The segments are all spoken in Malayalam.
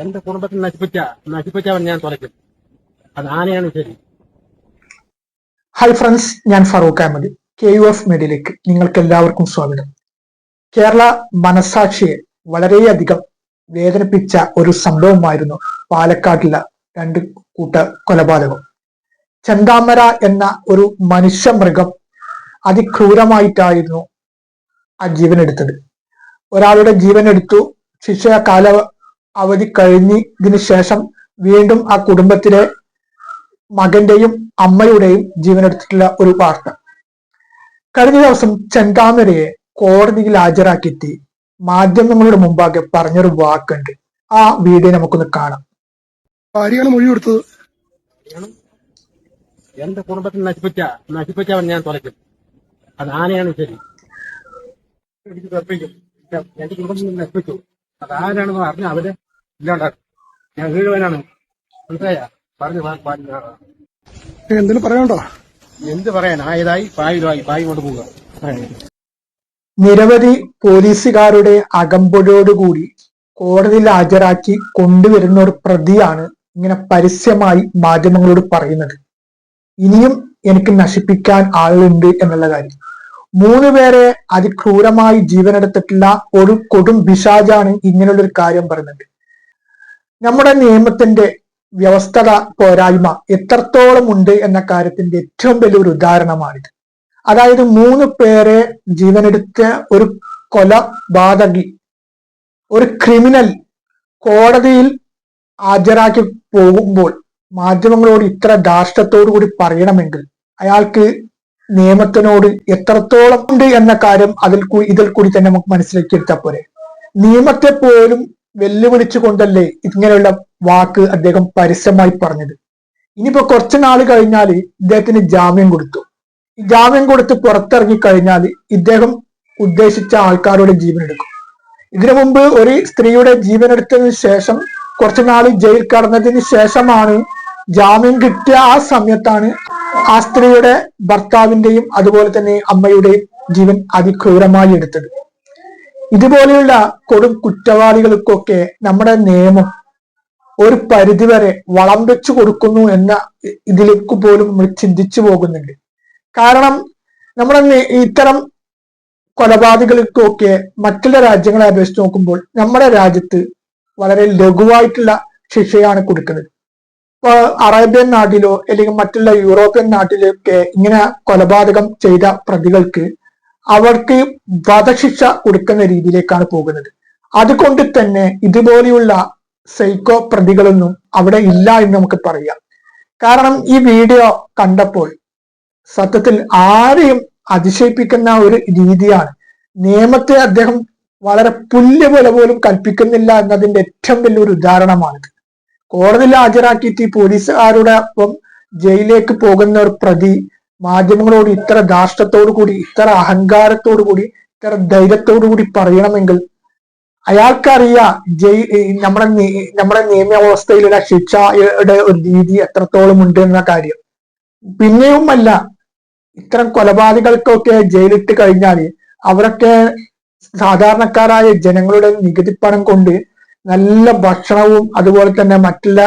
എന്റെ കുടുംബത്തിൽ നശിപ്പിച്ച നശിപ്പിച്ചവൻ ഞാൻ തുലയ്ക്കും അത് ആനയാണ് ശരി. ഹൈ ഫ്രണ്ട്സ് ഞാൻ Farooq Ahmed. K U F മീഡിയയിലേക്ക് നിങ്ങൾക്ക് എല്ലാവർക്കും സ്വാഗതം. കേരള മനസാക്ഷിയെ വളരെയധികം വേദനിപ്പിച്ച ഒരു സംഭവമായിരുന്നു പാലക്കാട്ടിലെ രണ്ട് കൂട്ട കൊലപാതകം. ചെന്താമര എന്ന ഒരു മനുഷ്യ മൃഗം അതിക്രൂരമായിട്ടായിരുന്നു ആ ജീവനെടുത്തത്. ഒരാളുടെ ജീവനെടുത്തു ശിക്ഷ കാല അവധി കഴിഞ്ഞതിന് ശേഷം വീണ്ടും ആ കുടുംബത്തിലെ മകന്റെയും അമ്മയുടെയും ജീവനെടുത്തിട്ടുള്ള ഒരു വാർത്ത. കഴിഞ്ഞ ദിവസം ചെങ്കാമരയെ കോടതിയിൽ ഹാജരാക്കിയെത്തി. മാധ്യമങ്ങളുടെ മുമ്പാകെ പറഞ്ഞൊരു വാക്കുണ്ട്. ആ വീഡിയോ നമുക്കൊന്ന് കാണാം. ഭാര്യയാണ് മൊഴി കൊടുത്തത്? എന്റെ കുടുംബത്തിൽ നശിപ്പിച്ച നശിപ്പിച്ചവൻ ഞാൻ തുലയ്ക്കും. അത് ആനയാണ് ശരി. എനിക്ക് തർപ്പിക്കും എന്റെ കുടുംബത്തിൽ നശിപ്പിച്ചു. അത് പറഞ്ഞ അവരെ ഇല്ലാണ്ടാക്കും. ഞാൻ വീഴുവാനാണ് മനസ്സിലായ? പറഞ്ഞു എന്തിനു പറയണ്ടോ എന്ത് പറയാൻ? ആയതായി പായുമായി പായ് കൊണ്ട് പോവുക. നിരവധി പോലീസുകാരുടെ അകമ്പൊഴോടുകൂടി കോടതിയിൽ ഹാജരാക്കി കൊണ്ടുവരുന്ന ഒരു പ്രതിയാണ് ഇങ്ങനെ പരസ്യമായി മാധ്യമങ്ങളോട് പറയുന്നത്. ഇനിയും എനിക്ക് നശിപ്പിക്കാൻ ആളുണ്ട് എന്നുള്ള കാര്യം. മൂന്ന് പേരെ അതിക്രൂരമായി ജീവനെടുത്തിട്ടുള്ള ഒരു കൊടും പിശാജാണ് ഇങ്ങനെയുള്ള ഒരു കാര്യം പറയുന്നത്. നമ്മുടെ നിയമത്തിന്റെ വ്യവസ്ഥത പോരായ്മ എത്രത്തോളം ഉണ്ട് എന്ന കാര്യത്തിന്റെ ഏറ്റവും വലിയൊരു ഉദാഹരണമാണിത്. അതായത് മൂന്ന് പേരെ ജീവനെടുത്ത ഒരു കൊലപാതകി ഒരു ക്രിമിനൽ കോടതിയിൽ ഹാജരാക്കി പോകുമ്പോൾ മാധ്യമങ്ങളോട് ഇത്ര ധാർഷ്ട്യത്തോടു കൂടി പറയണമെങ്കിൽ അയാൾക്ക് നിയമത്തിനോട് എത്രത്തോളം ഉണ്ട് എന്ന കാര്യം അതിൽ ഇതിൽ കൂടി തന്നെ നമുക്ക് മനസ്സിലാക്കി എടുത്താൽ പോരെ. നിയമത്തെ പോലും വെല്ലുവിളിച്ചുകൊണ്ടല്ലേ ഇങ്ങനെയുള്ള വാക്ക് അദ്ദേഹം പരസ്യമായി പറഞ്ഞത്. ഇനിയിപ്പോ കുറച്ചു നാൾ കഴിഞ്ഞാൽ ഇദ്ദേഹത്തിന് ജാമ്യം കൊടുത്തു. ജാമ്യം കൊടുത്ത് പുറത്തിറങ്ങി കഴിഞ്ഞാൽ ഇദ്ദേഹം ഉദ്ദേശിച്ച ആൾക്കാരുടെ ജീവൻ എടുക്കും. ഇതിനു മുമ്പ് ഒരു സ്ത്രീയുടെ ജീവൻ എടുത്തതിന് ശേഷം കുറച്ചു നാൾ ജയിൽ കടന്നതിന് ശേഷമാണ് ജാമ്യം കിട്ടിയ ആ സമയത്താണ് ആ സ്ത്രീയുടെ ഭർത്താവിന്റെയും അതുപോലെ തന്നെ അമ്മയുടെയും ജീവൻ അതിക്രൂരമായി എടുത്തത്. ഇതുപോലെയുള്ള കൊടും കുറ്റവാളികൾക്കൊക്കെ നമ്മുടെ നിയമം ഒരു പരിധിവരെ വളം വെച്ചു കൊടുക്കുന്നു എന്ന ഇതിലേക്ക് പോലും നമ്മൾ ചിന്തിച്ചു പോകുന്നുണ്ട്. കാരണം നമ്മുടെ ഇത്തരം കൊലപാതകങ്ങൾക്കൊക്കെ മറ്റുള്ള രാജ്യങ്ങളെ അപേക്ഷിച്ച് നോക്കുമ്പോൾ നമ്മുടെ രാജ്യത്ത് വളരെ ലഘുവായിട്ടുള്ള ശിക്ഷയാണ് കൊടുക്കുന്നത്. അറേബ്യൻ നാട്ടിലോ അല്ലെങ്കിൽ മറ്റുള്ള യൂറോപ്യൻ നാട്ടിലൊക്കെ ഇങ്ങനെ കൊലപാതകം ചെയ്ത പ്രതികൾക്ക് അവർക്ക് വധശിക്ഷ കൊടുക്കുന്ന രീതിയിലേക്കാണ് പോകുന്നത്. അതുകൊണ്ട് തന്നെ ഇതുപോലെയുള്ള സൈക്കോ പ്രതികളൊന്നും അവിടെ ഇല്ല എന്ന് നമുക്ക് പറയാം. കാരണം ഈ വീഡിയോ കണ്ടപ്പോൾ സത്യത്തിൽ ആരെയും അതിശയിപ്പിക്കുന്ന ഒരു രീതിയാണ്. നിയമത്തെ അദ്ദേഹം വളരെ പുല്ല് പോലെ പോലും കൽപ്പിക്കുന്നില്ല എന്നതിന്റെ ഏറ്റവും വലിയൊരു ഉദാഹരണമാണിത്. കോടതിയിൽ ഹാജരാക്കിയിട്ട് പോലീസുകാരുടെ ഒപ്പം ജയിലിലേക്ക് പോകുന്ന ഒരു പ്രതി മാധ്യമങ്ങളോട് ഇത്ര ധാർഷ്ട്യത്തോടു കൂടി ഇത്ര അഹങ്കാരത്തോടു കൂടി ഇത്ര ധൈര്യത്തോടു കൂടി പറയണമെങ്കിൽ അയാൾക്കറിയാം ജയി നമ്മുടെ നമ്മുടെ നിയമവ്യവസ്ഥയിലുള്ള ശിക്ഷയുടെ ഒരു രീതി എത്രത്തോളം ഉണ്ട് എന്ന കാര്യം. പിന്നെയുമല്ല ഇത്തരം കൊലപാതകൾക്കൊക്കെ ജയിലിട്ട് കഴിഞ്ഞാൽ അവരൊക്കെ സാധാരണക്കാരായ ജനങ്ങളുടെ നികുതി പണം കൊണ്ട് നല്ല ഭക്ഷണവും അതുപോലെ തന്നെ മറ്റുള്ള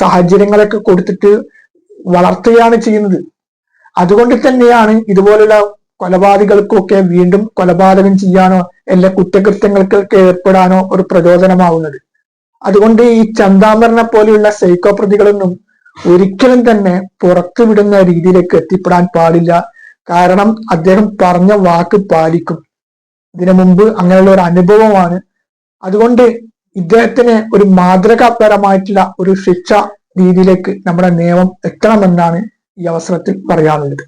സാഹചര്യങ്ങളൊക്കെ കൊടുത്തിട്ട് വളർത്തുകയാണ് ചെയ്യുന്നത്. അതുകൊണ്ട് തന്നെയാണ് ഇതുപോലുള്ള കൊലപാതകൾക്കൊക്കെ വീണ്ടും കൊലപാതകം ചെയ്യാനോ എല്ലാ കുറ്റകൃത്യങ്ങൾക്കൊക്കെ ഏർപ്പെടാനോ ഒരു പ്രചോദനമാവുന്നത്. അതുകൊണ്ട് ഈ ചന്താമരനെ പോലെയുള്ള സൈക്കോ പ്രതികളൊന്നും ഒരിക്കലും തന്നെ പുറത്തുവിടുന്ന രീതിയിലേക്ക് എത്തിപ്പെടാൻ പാടില്ല. കാരണം അദ്ദേഹം പറഞ്ഞ വാക്ക് പാലിക്കും. ഇതിനു മുമ്പ് അങ്ങനെയുള്ള ഒരു അനുഭവമാണ്. അതുകൊണ്ട് ഇദ്ദേഹത്തിന് ഒരു മാതൃകാപരമായിട്ടുള്ള ഒരു ശിക്ഷ രീതിയിലേക്ക് നമ്മുടെ നിയമം എത്തണമെന്നാണ് ഈ അവസരത്തിൽ പറയാനുള്ളത്.